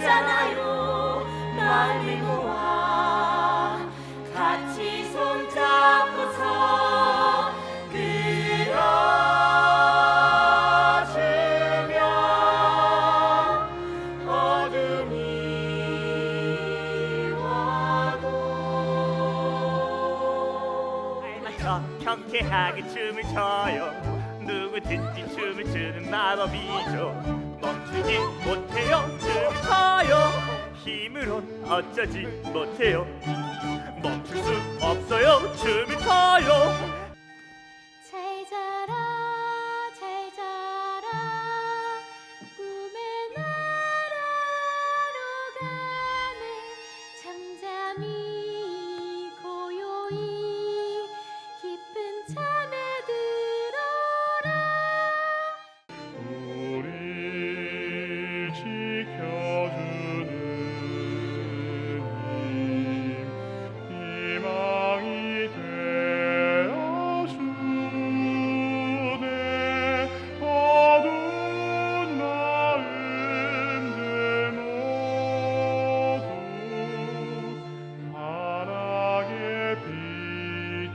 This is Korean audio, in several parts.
있잖아요. 마음을 모아 같이 손잡고서 경쾌하게 춤을 춰요. 누구든지 춤을 추는 마법이죠 힘으론 어쩌지 못해요. 멈출 수 없어요. 춤을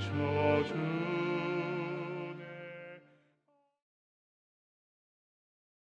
찾은